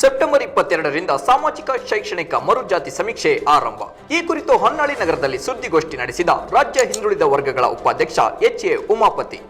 September ಇಪ್ಪತ್ತೆರಡರಿಂದ ಸಾಮಾಜಿಕ ಶೈಕ್ಷಣಿಕ ಮರುಜಾತಿ ಸಮೀಕ್ಷೆ ಆರಂಭ. ಈ ಕುರಿತು ಹೊನ್ನಾಳಿ ನಗರದಲ್ಲಿ ಸುದ್ದಿಗೋಷ್ಠಿ ನಡೆಸಿದ ರಾಜ್ಯ ಹಿಂದುಳಿದ ವರ್ಗಗಳ ಉಪಾಧ್ಯಕ್ಷ ಎಚ್ ಎ ಉಮಾಪತಿ.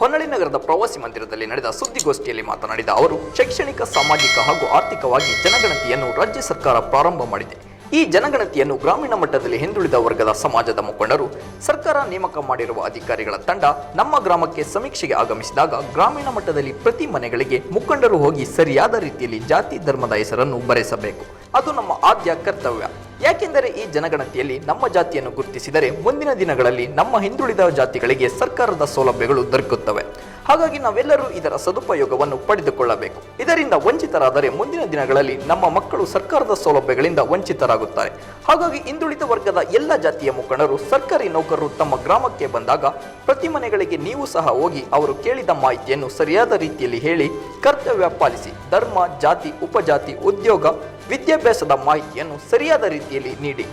ಹೊನ್ನಳಿ ನಗರದ ಪ್ರವಾಸಿ ಮಂದಿರದಲ್ಲಿ ನಡೆದ ಸುದ್ದಿಗೋಷ್ಠಿಯಲ್ಲಿ ಮಾತನಾಡಿದ ಅವರು, ಶೈಕ್ಷಣಿಕ, ಸಾಮಾಜಿಕ ಹಾಗೂ ಆರ್ಥಿಕವಾಗಿ ಜನಗಣತಿಯನ್ನು ರಾಜ್ಯ ಸರ್ಕಾರ ಪ್ರಾರಂಭ ಮಾಡಿದೆ. ಈ ಜನಗಣತಿಯನ್ನು ಗ್ರಾಮೀಣ ಮಟ್ಟದಲ್ಲಿ ಹಿಂದುಳಿದ ವರ್ಗದ ಸಮಾಜದ ಮುಖಂಡರು, ಸರ್ಕಾರ ನೇಮಕ ಮಾಡಿರುವ ಅಧಿಕಾರಿಗಳ ತಂಡ ನಮ್ಮ ಗ್ರಾಮಕ್ಕೆ ಸಮೀಕ್ಷೆಗೆ ಆಗಮಿಸಿದಾಗ ಗ್ರಾಮೀಣ ಮಟ್ಟದಲ್ಲಿ ಪ್ರತಿ ಮನೆಗಳಿಗೆ ಮುಖಂಡರು ಹೋಗಿ ಸರಿಯಾದ ರೀತಿಯಲ್ಲಿ ಜಾತಿ, ಧರ್ಮದ ಹೆಸರನ್ನು ಬರೆಸಬೇಕು. ಅದು ನಮ್ಮ ಆದ್ಯ ಕರ್ತವ್ಯ. ಯಾಕೆಂದರೆ ಈ ಜನಗಣತಿಯಲ್ಲಿ ನಮ್ಮ ಜಾತಿಯನ್ನು ಗುರುತಿಸಿದರೆ ಮುಂದಿನ ದಿನಗಳಲ್ಲಿ ನಮ್ಮ ಹಿಂದುಳಿದ ಜಾತಿಗಳಿಗೆ ಸರ್ಕಾರದ ಸೌಲಭ್ಯಗಳು ದೊರಕುತ್ತವೆ. ಹಾಗಾಗಿ ನಾವೆಲ್ಲರೂ ಇದರ ಸದುಪಯೋಗವನ್ನು ಪಡೆದುಕೊಳ್ಳಬೇಕು. ಇದರಿಂದ ವಂಚಿತರಾದರೆ ಮುಂದಿನ ದಿನಗಳಲ್ಲಿ ನಮ್ಮ ಮಕ್ಕಳು ಸರ್ಕಾರದ ಸೌಲಭ್ಯಗಳಿಂದ ವಂಚಿತರಾಗುತ್ತಾರೆ. ಹಾಗಾಗಿ ಹಿಂದುಳಿದ ವರ್ಗದ ಎಲ್ಲ ಜಾತಿಯ ಮುಖಂಡರು, ಸರ್ಕಾರಿ ನೌಕರರು ತಮ್ಮ ಗ್ರಾಮಕ್ಕೆ ಬಂದಾಗ ಪ್ರತಿ ಮನೆಗಳಿಗೆ ನೀವು ಸಹ ಹೋಗಿ ಅವರು ಕೇಳಿದ ಮಾಹಿತಿಯನ್ನು ಸರಿಯಾದ ರೀತಿಯಲ್ಲಿ ಹೇಳಿ ಕರ್ತವ್ಯ ಪಾಲಿಸಿ. ಧರ್ಮ, ಜಾತಿ, ಉಪಜಾತಿ, ಉದ್ಯೋಗ ವಿದ್ಯಾಭ್ಯಾಸದ ಮಾಹಿತಿಯನ್ನು ಸರಿಯಾದ ರೀತಿಯಲ್ಲಿ ನೀಡಿ.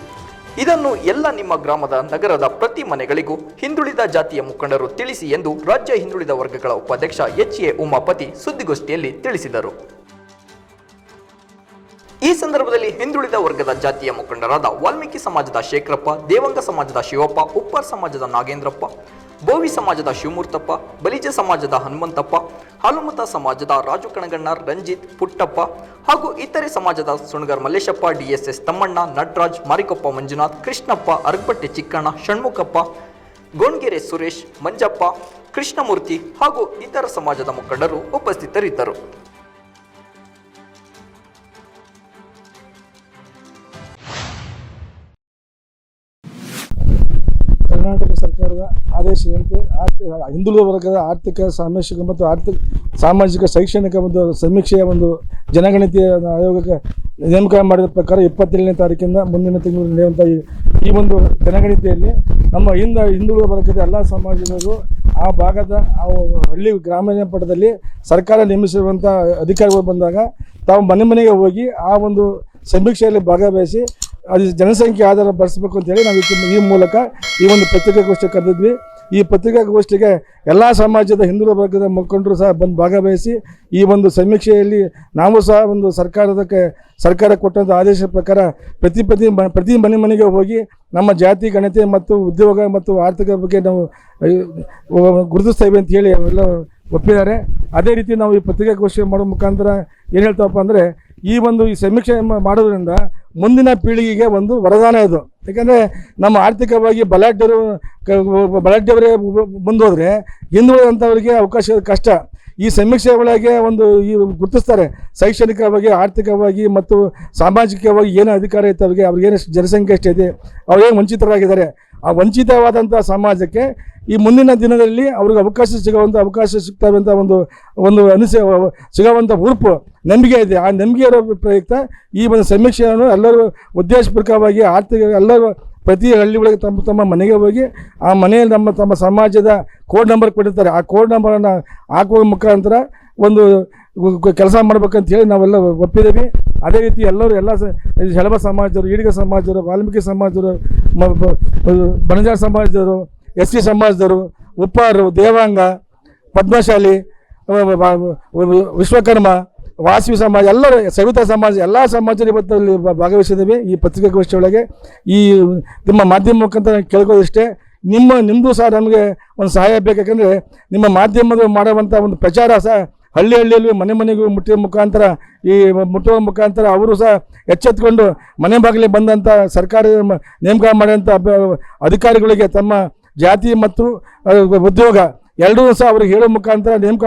ಇದನ್ನು ಎಲ್ಲ ನಿಮ್ಮ ಗ್ರಾಮದ ನಗರದ ಪ್ರತಿ ಮನೆಗಳಿಗೂ ಹಿಂದುಳಿದ ಜಾತಿಯ ಮುಖಂಡರು ತಿಳಿಸಿ ಎಂದು ರಾಜ್ಯ ಹಿಂದುಳಿದ ವರ್ಗಗಳ ಉಪಾಧ್ಯಕ್ಷ ಎಚ್ ಎ ಉಮಾಪತಿ ಸುದ್ದಿಗೋಷ್ಠಿಯಲ್ಲಿ ತಿಳಿಸಿದರು. ಈ ಸಂದರ್ಭದಲ್ಲಿ ಹಿಂದುಳಿದ ವರ್ಗದ ಜಾತಿಯ ಮುಖಂಡರಾದ ವಾಲ್ಮೀಕಿ ಸಮಾಜದ ಶೇಖರಪ್ಪ, ದೇವಂಗ ಸಮಾಜದ ಶಿವಪ್ಪ, ಉಪ್ಪಾರ್ ಸಮಾಜದ ನಾಗೇಂದ್ರಪ್ಪ ಬೋವಿ ಸಮಾಜದ ಶಿವಮೂರ್ತಪ್ಪ, ಬಲಿಜ ಸಮಾಜದ ಹನುಮಂತಪ್ಪ, ಹಾಲುಮತ ಸಮಾಜದ ರಾಜು ಕಣಗಣ್ಣ, ರಂಜಿತ್, ಪುಟ್ಟಪ್ಪ ಹಾಗೂ ಇತರೆ ಸಮಾಜದ ಸುಣಗರ್ ಮಲ್ಲೇಶಪ್ಪ, ಡಿಎಸ್ಎಸ್ ತಮ್ಮಣ್ಣ, ನಟರಾಜ್, ಮಾರಿಕೊಪ್ಪ, ಮಂಜುನಾಥ್, ಕೃಷ್ಣಪ್ಪ, ಅರಗಪಟ್ಟೆ ಚಿಕ್ಕಣ್ಣ, ಷಣ್ಮುಖಪ್ಪ, ಗೋಣಗೆರೆ ಸುರೇಶ್, ಮಂಜಪ್ಪ, ಕೃಷ್ಣಮೂರ್ತಿ ಹಾಗೂ ಇತರ ಸಮಾಜದ ಮುಖಂಡರು ಉಪಸ್ಥಿತರಿದ್ದರು. ಕರ್ನಾಟಕ ಸರ್ಕಾರದ ಆದೇಶದಂತೆ ಆರ್ಥಿಕ ಹಿಂದುಳಿದ ವರ್ಗದ ಆರ್ಥಿಕ, ಸಾಮಾಜಿಕ ಮತ್ತು ಆರ್ಥಿಕ, ಸಾಮಾಜಿಕ, ಶೈಕ್ಷಣಿಕ ಒಂದು ಸಮೀಕ್ಷೆಯ ಒಂದು ಜನಗಣತಿಯ ಆಯೋಗಕ್ಕೆ ನೇಮಕ ಮಾಡಿದ ಪ್ರಕಾರ ಇಪ್ಪತ್ತೇಳನೇ ತಾರೀಕಿಂದ ಮುಂದಿನ ತಿಂಗಳು ನಡೆಯುವಂಥ ಈ ಈ ಒಂದು ಜನಗಣತಿಯಲ್ಲಿ ನಮ್ಮ ಹಿಂದ, ಹಿಂದುಳಿದ ವರ್ಗದ ಎಲ್ಲ ಸಮಾಜದವರು ಆ ಭಾಗದ, ಆ ಹಳ್ಳಿ ಗ್ರಾಮೀಣ ಪಟ್ಟದಲ್ಲಿ ಸರ್ಕಾರ ನೇಮಿಸಿರುವಂಥ ಅಧಿಕಾರಿಗಳು ಬಂದಾಗ ತಾವು ಮನೆ ಮನೆಗೆ ಹೋಗಿ ಆ ಒಂದು ಸಮೀಕ್ಷೆಯಲ್ಲಿ ಭಾಗವಹಿಸಿ ಅದು ಜನಸಂಖ್ಯೆ ಆಧಾರ ಬಳಸಬೇಕು ಅಂತೇಳಿ ನಾವು ಈ ಮೂಲಕ ಈ ಒಂದು ಪತ್ರಿಕಾಗೋಷ್ಠಿ ಕರೆದಿದ್ವಿ. ಈ ಪತ್ರಿಕಾಗೋಷ್ಠಿಗೆ ಎಲ್ಲ ಸಮಾಜದ ಹಿಂದುಳಿದ ವರ್ಗದ ಮುಖಂಡರು ಸಹ ಬಂದು ಭಾಗವಹಿಸಿ ಈ ಒಂದು ಸಮೀಕ್ಷೆಯಲ್ಲಿ ನಾವು ಸಹ ಒಂದು ಸರ್ಕಾರದಕ್ಕೆ ಸರ್ಕಾರ ಕೊಟ್ಟಂಥ ಆದೇಶ ಪ್ರಕಾರ ಪ್ರತಿ ಪ್ರತಿ ಪ್ರತಿ ಮನೆ ಮನೆಗೆ ಹೋಗಿ ನಮ್ಮ ಜಾತಿ, ಗಣತೆ ಮತ್ತು ಉದ್ಯೋಗ ಮತ್ತು ಆರ್ಥಿಕ ಬಗ್ಗೆ ನಾವು ಗುರುತಿಸ್ತೇವೆ ಅಂತ ಹೇಳಿ ಅವೆಲ್ಲ ಒಪ್ಪಿದ್ದಾರೆ. ಅದೇ ರೀತಿ ನಾವು ಈ ಪತ್ರಿಕಾಗೋಷ್ಠಿ ಮಾಡೋ ಮುಖಾಂತರ ಏನು ಹೇಳ್ತಾವಪ್ಪ ಅಂದರೆ ಈ ಒಂದು ಈ ಸಮೀಕ್ಷೆ ಮಾಡೋದ್ರಿಂದ ಮುಂದಿನ ಪೀಳಿಗೆಗೆ ಒಂದು ವರದಾನ ಇದು. ಯಾಕಂದರೆ ನಮ್ಮ ಆರ್ಥಿಕವಾಗಿ ಬಲಾಢ್ಯರು ಬಲಾಢ್ಯವರೇ ಮುಂದೋದರೆ ಹಿಂದುಳಿದಂಥವ್ರಿಗೆ ಅವಕಾಶ ಕಷ್ಟ. ಈ ಸಮೀಕ್ಷೆ ಒಳಗೆ ಒಂದು ಈ ಗುರುತಿಸ್ತಾರೆ ಶೈಕ್ಷಣಿಕವಾಗಿ, ಆರ್ಥಿಕವಾಗಿ ಮತ್ತು ಸಾಮಾಜಿಕವಾಗಿ ಏನು ಅಧಿಕಾರ ಇತ್ತು ಅವ್ರಿಗೆ ಏನು ಜನಸಂಖ್ಯೆ ಎಷ್ಟಿದೆ ಅವ್ರೇನು ವಂಚಿತರಾಗಿದ್ದಾರೆ. ಆ ವಂಚಿತವಾದಂಥ ಸಮಾಜಕ್ಕೆ ಈ ಮುಂದಿನ ದಿನದಲ್ಲಿ ಅವ್ರಿಗೆ ಅವಕಾಶ ಸಿಗುವಂಥ ಅವಕಾಶ ಸಿಗ್ತಾವಂಥ ಒಂದು ಒಂದು ಅನಿಸ ಸಿಗುವಂಥ ಹುರುಪು ನಂಬಿಕೆ ಇದೆ. ಆ ನಂಬಿಕೆ ಇರೋ ಪ್ರಯುಕ್ತ ಈ ಒಂದು ಸಮೀಕ್ಷೆಯನ್ನು ಎಲ್ಲರೂ ಉದ್ದೇಶಪೂರ್ವಕವಾಗಿ ಆರ್ಥಿಕ, ಎಲ್ಲರೂ ಪ್ರತಿ ಹಳ್ಳಿ ಒಳಗೆ ತಮ್ಮ ತಮ್ಮ ಮನೆಗೆ ಹೋಗಿ ಆ ಮನೆಯಲ್ಲಿ ನಮ್ಮ ತಮ್ಮ ಸಮಾಜದ ಕೋಡ್ ನಂಬರ್ ಕೊಟ್ಟಿರ್ತಾರೆ. ಆ ಕೋಡ್ ನಂಬರನ್ನು ಹಾಕುವ ಮುಖಾಂತರ ಒಂದು ಕೆಲಸ ಮಾಡ್ಬೇಕಂತ ಹೇಳಿ ನಾವೆಲ್ಲ ಒಪ್ಪಿದ್ದೀವಿ. ಅದೇ ರೀತಿ ಎಲ್ಲರೂ ಎಲ್ಲ ಹೆಳಬ ಸಮಾಜದವರು, ಈಡಿಗ ಸಮಾಜದವರು, ವಾಲ್ಮೀಕಿ ಸಮಾಜರು ಬಣಜಾರ ಸಮಾಜದವರು, ಎಸ್ ಸಿ ಸಮಾಜದವರು, ಉಪ್ಪಾರು, ದೇವಾಂಗ, ಪದ್ಮಶಾಲಿ ವಿಶ್ವಕರ್ಮ ವಾಸವಿ ಸಮಾಜ, ಎಲ್ಲರ ಸವಿತಾ ಸಮಾಜ, ಎಲ್ಲ ಸಮಾಜದ ಇವತ್ತಲ್ಲಿ ಭಾಗವಹಿಸಿದ್ದೀವಿ ಈ ಪತ್ರಿಕಾಗೋಷ್ಠಿ ಒಳಗೆ. ಈ ನಿಮ್ಮ ಮಾಧ್ಯಮ ಮುಖಾಂತರ ಕೇಳ್ಕೋದಿಷ್ಟೇ ನಿಮ್ಮ ನಿಮ್ಮದು ಸಹ ನಮಗೆ ಒಂದು ಸಹಾಯ ಬೇಕಾಕಂದರೆ ನಿಮ್ಮ ಮಾಧ್ಯಮದ ಮಾಡುವಂಥ ಒಂದು ಪ್ರಚಾರ ಸಹ ಹಳ್ಳಿ ಹಳ್ಳಿಯಲ್ಲಿ ಮನೆ ಮನೆಗೂ ಮುಟ್ಟಿದ ಮುಖಾಂತರ, ಈ ಮುಟ್ಟುವ ಮುಖಾಂತರ ಅವರು ಸಹ ಎಚ್ಚೆತ್ಕೊಂಡು ಮನೆ ಬಾಗಿಲಿಗೆ ಬಂದಂಥ ಸರ್ಕಾರ ನೇಮಕ ಮಾಡಿದಂಥ ಅಧಿಕಾರಿಗಳಿಗೆ ತಮ್ಮ ಜಾತಿ ಮತ್ತು ಉದ್ಯೋಗ ಎರಡೂ ಸಹ ಅವ್ರಿಗೆ ಹೇಳೋ ಮುಖಾಂತರ ನೇಮಕ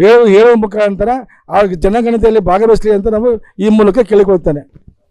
ಹೇಳೋ ಹೇಳುವ ಮುಖಾಂತರ ಆ ಜನಗಣತಿಯಲ್ಲಿ ಭಾಗವಹಿಸಲಿ ಅಂತ ನಾವು ಈ ಮೂಲಕ ಕೇಳಿಕೊಳ್ತೇನೆ.